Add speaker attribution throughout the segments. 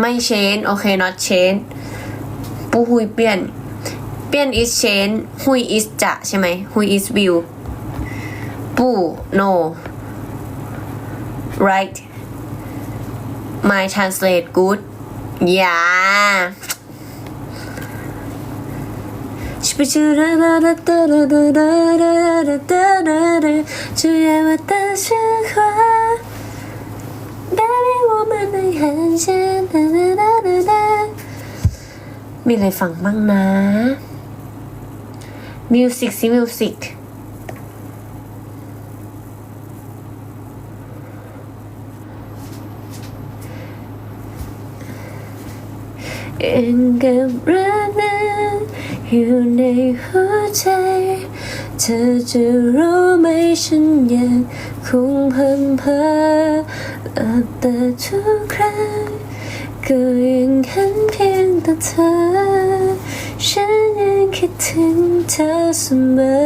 Speaker 1: ไม่ change โอเค not change ปูหุยเปลี่ยน เปลี่ยน is change หุย is จะใช่ไหมหุย is will ปู no right my translate good yeah ชื่อชื่อชื่อชื่อชื่อ baby woman ในหางมีอะไรฟังบ้างนะ music สิ music เองกับรัก อยู่ในหัวใจ เธอจะรู้ไหมฉันยังคงเพันเพอหลับตาทุกครั้งก็ยังเห็นเพียงแต่เธอ ฉันยังคิดถึงเธอเสมอ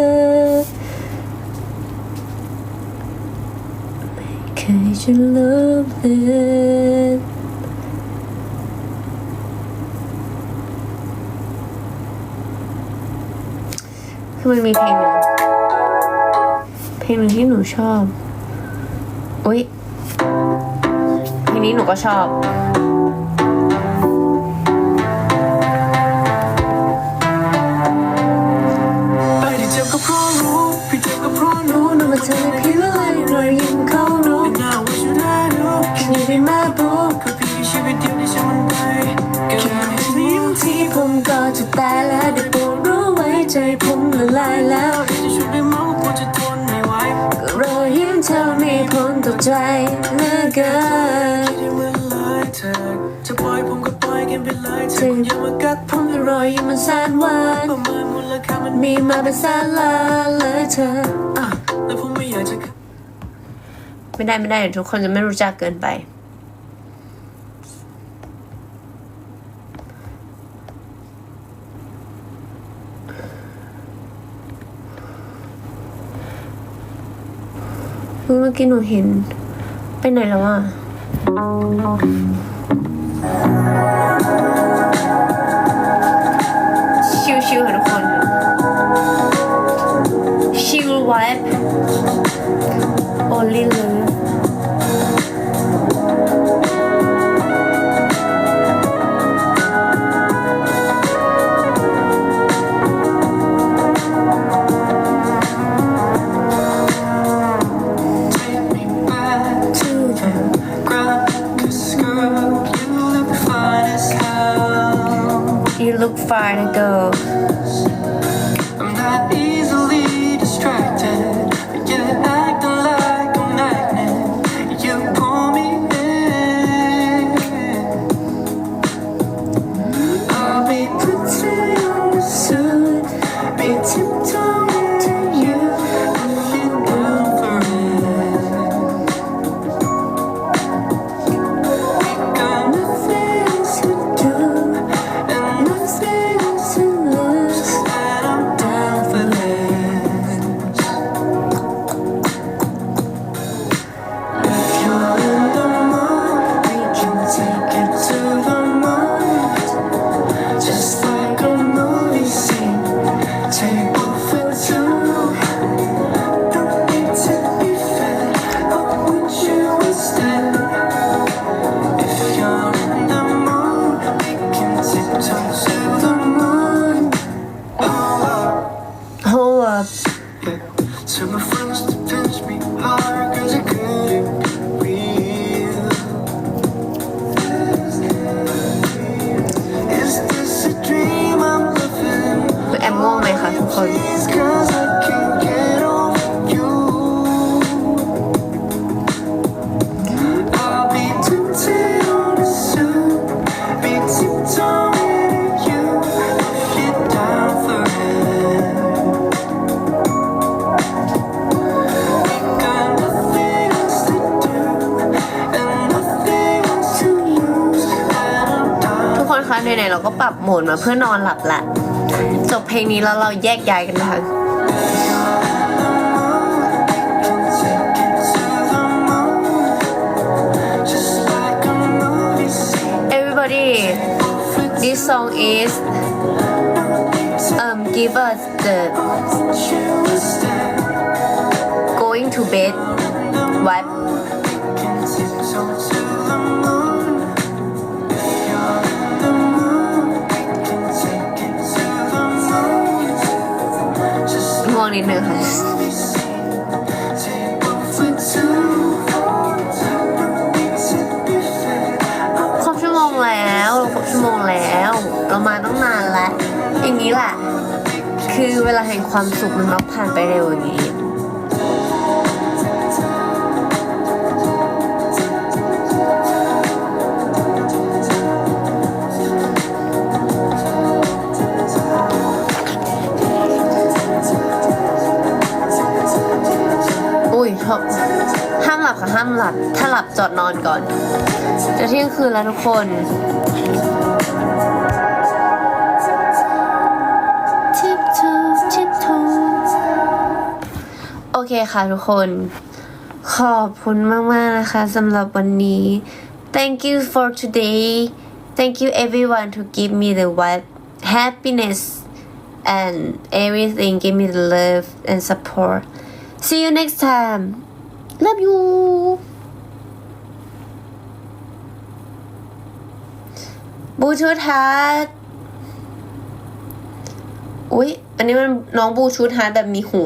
Speaker 1: ไม่เคยจะลบเลือน คือมันมีเพลงหนึ่งเพลงหนึ่งที่หนูชอบอุ๊ยเพลงนี้หนูก็ชอบ
Speaker 2: ไปที่เจ็บก็เพราะรู้พี่เจ็บก็เพราะรู้
Speaker 1: รู้นะว่าเธอไม่พิมพ์อะไรรอยยิ้มเขารู้
Speaker 2: แต่หน้าว่าฉันได้รู้
Speaker 1: Can you be my boo
Speaker 2: คือเพียงแค่ชีวิตเดียวที่ฉันมันไปแค่เห็นยิ้ม
Speaker 1: ที่ผมก็จะตายแล้ว ใจผมละลายแล้ว
Speaker 2: จะช่วยได้มั้งว่าจะทนไม่ไหว
Speaker 1: ก็รอยยิ้มเธอมีผลต่อใจเหลือเกิน
Speaker 2: ที่เมื่อไรเธอจะปล่อยผมก็ปล่อยกันไปเลยเธอคงอย่ามากัก
Speaker 1: ผมแต่รอยยิ้มมันแสนหวาน
Speaker 2: ประมาณมูลค่ามันมี
Speaker 1: มีมาเป็นแสนล้านเลยเธอ
Speaker 2: อะแล้วผมไม่อยากจะ
Speaker 1: ไม่ได้ไม่ได้เดี๋ยวทุกคนจะไม่รู้จักเกินไป เมื่อกี้หนูเห็น ไปไหนแล้วอะ
Speaker 2: You look fine to go. I'm happy. To my friends to pinch
Speaker 1: หนเราก็ปรับโหมดมาเพื่อนอนหลับแหละ จบเพลงนี้แล้วเราแยกย้ายกันนะคะ
Speaker 2: เอ everybody this
Speaker 1: song is um give us the going to bed vibe วงนิดนึงค่ะครบชั่วโมงแล้วครบชั่วโมงแล้วเรามาตั้งนานแล้ว อย่างนี้แหละ คือเวลาแห่งความสุขมันมักผ่านไปเร็วอย่างนี้ จอดนอนก่อน จะเที่ยงคืนแล้วทุกคนทิปทูทิปทูโอเคค่ะทุกคน ขอบคุณมาก ๆ นะคะสำหรับวันนี้ thank you for today thank you everyone to give me the what happiness and everything give me the love and support see you next time love you บูชูทาร์ดอุ๊ย อันนี้มันน้องบูชูทาร์ดแบบมีหู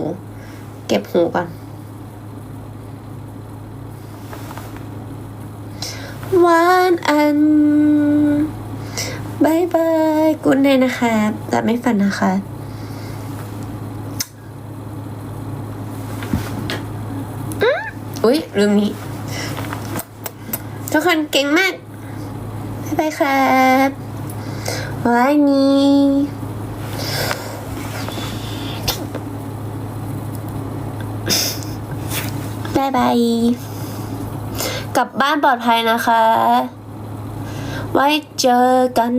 Speaker 1: เก็บหูก่อนวานอันบายบายกุนเลยนะคะแต่ไม่ฝันนะคะอุ๊ยลืมนี้ ทุกคนเก่งมากายบายครับวันนี้บายบายกลับบ้านปลอดภัยนะคะ ไว้เจอกัน